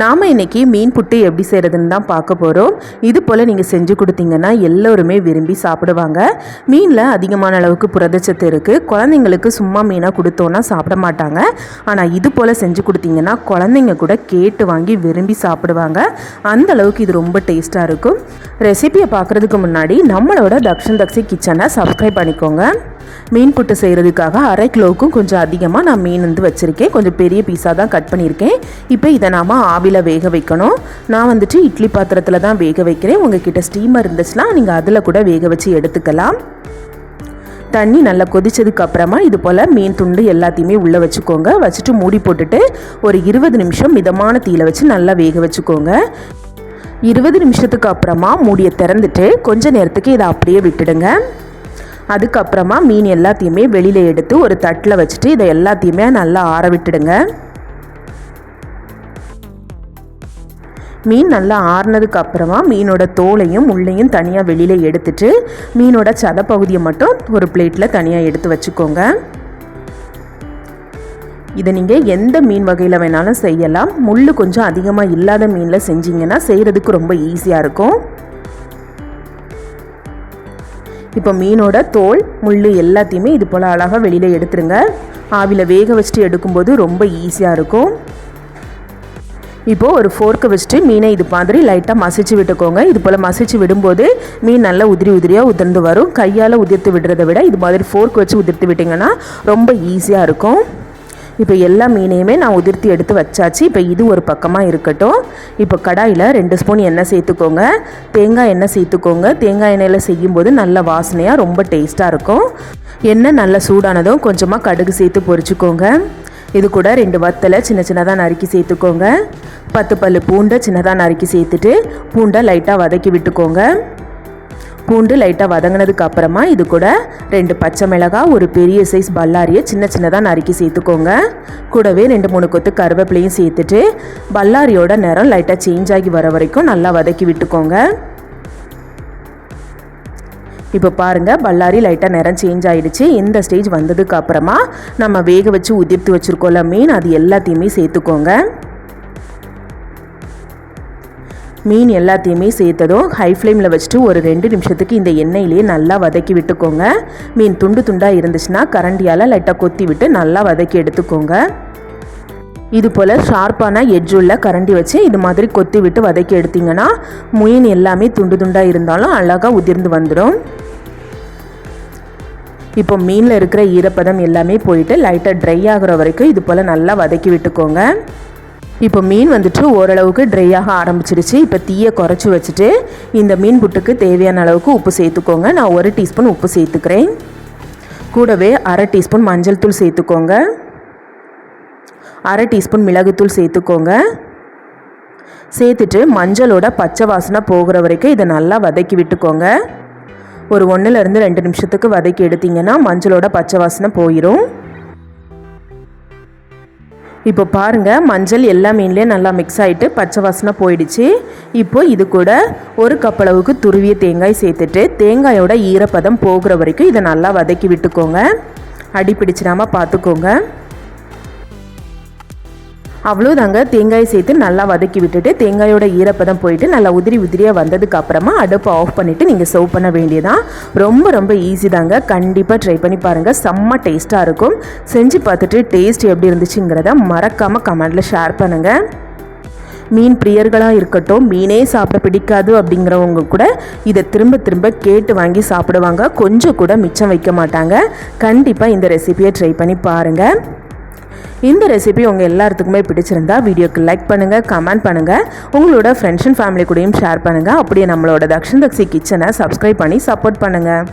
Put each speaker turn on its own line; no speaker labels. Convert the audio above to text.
நாம் இன்றைக்கி மீன் புட்டு எப்படி செய்கிறதுன்னு தான் பார்க்க போகிறோம் இது போல் நீங்கள் செஞ்சு கொடுத்தீங்கன்னா எல்லோருமே விரும்பி சாப்பிடுவாங்க. மீனில் அதிகமான அளவுக்கு புரதச்சத்து இருக்குது குழந்தைங்களுக்கு சும்மா மீனாக கொடுத்தோன்னா சாப்பிட மாட்டாங்க. ஆனால் இது போல் செஞ்சு கொடுத்தீங்கன்னா குழந்தைங்க கூட கேட்டு வாங்கி விரும்பி சாப்பிடுவாங்க. அந்த அளவுக்கு இது ரொம்ப டேஸ்ட்டாக இருக்கும். ரெசிபியை பார்க்குறதுக்கு முன்னாடி நம்மளோட தக்ஷன் தக்ஷி கிச்சனை சப்ஸ்கிரைப் பண்ணிக்கோங்க. மீன் புட்டு செய்கிறதுக்காக அரை கிலோவுக்கும் கொஞ்சம் அதிகமாக நான் மீன் வந்து வச்சுருக்கேன். கொஞ்சம் பெரிய பீஸாக தான் கட் பண்ணியிருக்கேன். இப்போ இதை நாம் ஆவியில் வேக வைக்கணும். நான் வந்துட்டு இட்லி பாத்திரத்தில் தான் வேக வைக்கிறேன். உங்ககிட்ட ஸ்டீமர் இருந்துச்சுன்னா நீங்கள் அதில் கூட வேக வச்சு எடுத்துக்கலாம். தண்ணி நல்லா கொதிச்சதுக்கப்புறமா இது போல் மீன் துண்டு எல்லாத்தையுமே உள்ளே வச்சுக்கோங்க. வச்சுட்டு மூடி போட்டுட்டு ஒரு இருபது நிமிஷம் மிதமான தீயில் வச்சு நல்லா வேக வச்சுக்கோங்க. இருபது நிமிஷத்துக்கு அப்புறமா மூடியை திறந்துட்டு கொஞ்ச நேரத்துக்கு இதை அப்படியே விட்டுடுங்க. அதுக்கப்புறமா மீன் எல்லாத்தையுமே வெளியில் எடுத்து ஒரு தட்டில் வச்சுட்டு இதை எல்லாத்தையுமே நல்லா ஆற விட்டுடுங்க. மீன் நல்லா ஆறுனதுக்கு அப்புறமா மீனோட தோலையும் உள்ளையும் தனியாக வெளியில் எடுத்துட்டு மீனோட சத பகுதியை மட்டும் ஒரு பிளேட்டில் தனியாக எடுத்து வச்சுக்கோங்க. இதை நீங்கள் எந்த மீன் வகையில் வேணாலும் செய்யலாம். முள் கொஞ்சம் அதிகமாக இல்லாத மீனில் செஞ்சீங்கன்னா செய்கிறதுக்கு ரொம்ப ஈஸியாக இருக்கும். இப்போ மீனோட தோல் முள் எல்லாத்தையுமே இது போல் அழகாக வெளியில் எடுத்துருங்க. ஆவியில் வேக வச்சுட்டு எடுக்கும்போது ரொம்ப ஈஸியாக இருக்கும். இப்போது ஒரு ஃபோர்க்கை வச்சுட்டு மீனை இது மாதிரி லைட்டாக மசிச்சு விட்டுக்கோங்க. இது போல் மசிச்சு விடும்போது மீன் நல்லா உதிரி உதிரியாக உதிர்ந்து வரும். கையால் உதிர்த்து விடுறதை விட இது மாதிரி ஃபோர்க் வச்சு உதிர்த்து விட்டிங்கன்னா ரொம்ப ஈஸியாக இருக்கும். இப்போ எல்லா மீனையுமே நான் உதிர்த்தி எடுத்து வச்சாச்சு. இப்போ இது ஒரு பக்கமாக இருக்கட்டும். இப்போ கடாயில் ரெண்டு ஸ்பூன் எண்ணெய் சேர்த்துக்கோங்க. தேங்காய் எண்ணெய் சேர்த்துக்கோங்க. தேங்காய் எண்ணெயில் செய்யும்போது நல்ல வாசனையாக ரொம்ப டேஸ்ட்டாக இருக்கும். எண்ணெய் நல்லா சூடானதும் கொஞ்சமாக கடுகு சேர்த்து பொரிச்சுக்கோங்க. இது கூட ரெண்டு வத்தலை சின்ன சின்னதாக நறுக்கி சேர்த்துக்கோங்க. பத்து பல் பூண்டை சின்னதாக நறுக்கி சேர்த்துட்டு பூண்டை லைட்டாக வதக்கி விட்டுக்கோங்க. பூண்டு லைட்டாக வதங்கினதுக்கு அப்புறமா இது கூட ரெண்டு பச்சை மிளகாய் ஒரு பெரிய சைஸ் பல்லாரியை சின்ன சின்னதாக நறுக்கி சேர்த்துக்கோங்க. கூடவே ரெண்டு மூணு கொத்து கருவேப்பிலையும் சேர்த்துட்டு பல்லாரியோட நிறம் லைட்டாக சேஞ்ச் ஆகி வர வரைக்கும் நல்லா வதக்கி விட்டுக்கோங்க. இப்போ பாருங்கள் பல்லாரி லைட்டாக நிறம் சேஞ்ச் ஆகிடுச்சு இந்த ஸ்டேஜ் வந்ததுக்கு அப்புறமா நம்ம வேக வச்சு உதிர்த்து வச்சுருக்கோம்ல மீன் அது எல்லாத்தையுமே சேர்த்துக்கோங்க. மீன் எல்லாத்தையுமே சேர்த்ததும் ஹை ஃப்ளேமில் வச்சுட்டு ஒரு ரெண்டு நிமிஷத்துக்கு இந்த எண்ணெயிலேயே நல்லா வதக்கி விட்டுக்கோங்க. மீன் துண்டு துண்டாக இருந்துச்சுன்னா கரண்டியால் லைட்டாக கொத்தி விட்டு நல்லா வதக்கி எடுத்துக்கோங்க. இது போல் ஷார்ப்பான எஜ்ஜுள்ள கரண்டி வச்சு இது மாதிரி கொத்தி விட்டு வதக்கி எடுத்திங்கன்னா மீன் எல்லாமே துண்டு துண்டாக இருந்தாலும் அழகாக உதிர்ந்து வந்துடும். இப்போ மீனில் இருக்கிற ஈரப்பதம் எல்லாமே போயிட்டு லைட்டாக ட்ரை ஆகிற வரைக்கும் இது போல் நல்லா வதக்கி விட்டுக்கோங்க. இப்போ மீன் வந்துட்டு ஓரளவுக்கு ட்ரை ஆக ஆரம்பிச்சிருச்சு. இப்போ தீயை குறைச்சி வச்சுட்டு இந்த மீன் புட்டுக்கு தேவையான அளவுக்கு உப்பு சேர்த்துக்கோங்க. நான் ஒரு டீஸ்பூன் உப்பு சேர்த்துக்கிறேன். கூடவே அரை டீஸ்பூன் மஞ்சள் தூள் சேர்த்துக்கோங்க. அரை டீஸ்பூன் மிளகுத்தூள் சேர்த்துக்கோங்க. சேர்த்துட்டு மஞ்சளோட பச்சை வாசனை போகிற வரைக்கும் இதை நல்லா வதக்கி விட்டுக்கோங்க. ஒரு ஒன்றுலேருந்து ரெண்டு நிமிஷத்துக்கு வதக்கி எடுத்திங்கன்னா மஞ்சளோட பச்சை வாசனை போயிடும் இப்போ பாருங்கள் மஞ்சள் எல்லா மீன்லேயும் நல்லா மிக்ஸ் ஆகிட்டு பச்சை வாசனை போயிடுச்சு. இப்போ இது கூட ஒரு கப் அளவுக்கு துருவிய தேங்காய் சேர்த்துட்டு தேங்காயோட ஈரப்பதம் போகிற வரைக்கும் இதை நல்லா வதக்கி விட்டுக்கோங்க. அடி பிடிச்சிடாமல் பார்த்துக்கோங்க. அவ்வளோதாங்க தேங்காய் சேர்த்து நல்லா வதக்கி விட்டுட்டு தேங்காயோட ஈரப்பதம் போயிட்டு நல்லா உதிரி உதிரியாக வந்ததுக்கு அப்புறமா அடுப்பை ஆஃப் பண்ணிவிட்டு நீங்கள் சர்வ் பண்ண வேண்டியதான் ரொம்ப ரொம்ப ஈஸி தாங்க. கண்டிப்பாக ட்ரை பண்ணி பாருங்கள் செம்ம டேஸ்ட்டாக இருக்கும். செஞ்சு பார்த்துட்டு டேஸ்ட் எப்படி இருந்துச்சுங்கிறத மறக்காமல் கமெண்ட்டில் ஷேர் பண்ணுங்கள் மீன் பிரியர்களாக இருக்கட்டும் மீனே சாப்பிட பிடிக்காது அப்படிங்கிறவங்க கூட இதை திரும்ப திரும்ப கேட்டு வாங்கி சாப்பிடுவாங்க. கொஞ்சம் கூட மிச்சம் வைக்க மாட்டாங்க. கண்டிப்பாக இந்த ரெசிபியை ட்ரை பண்ணி பாருங்கள் இந்த ரெசிபி உங்கள் எல்லாத்துக்குமே பிடிச்சிருந்தா வீடியோக்கு லைக் பண்ணுங்கள் கமெண்ட் பண்ணுங்கள் உங்களோட ஃப்ரெண்ட்ஸ் அண்ட் ஃபேமிலி கூடயும் ஷேர் பண்ணுங்கள் அப்படியே நம்மளோட தக்ஷன் தக்ஷி கிச்சனை சப்ஸ்கிரைப் பண்ணி சப்போர்ட் பண்ணுங்கள்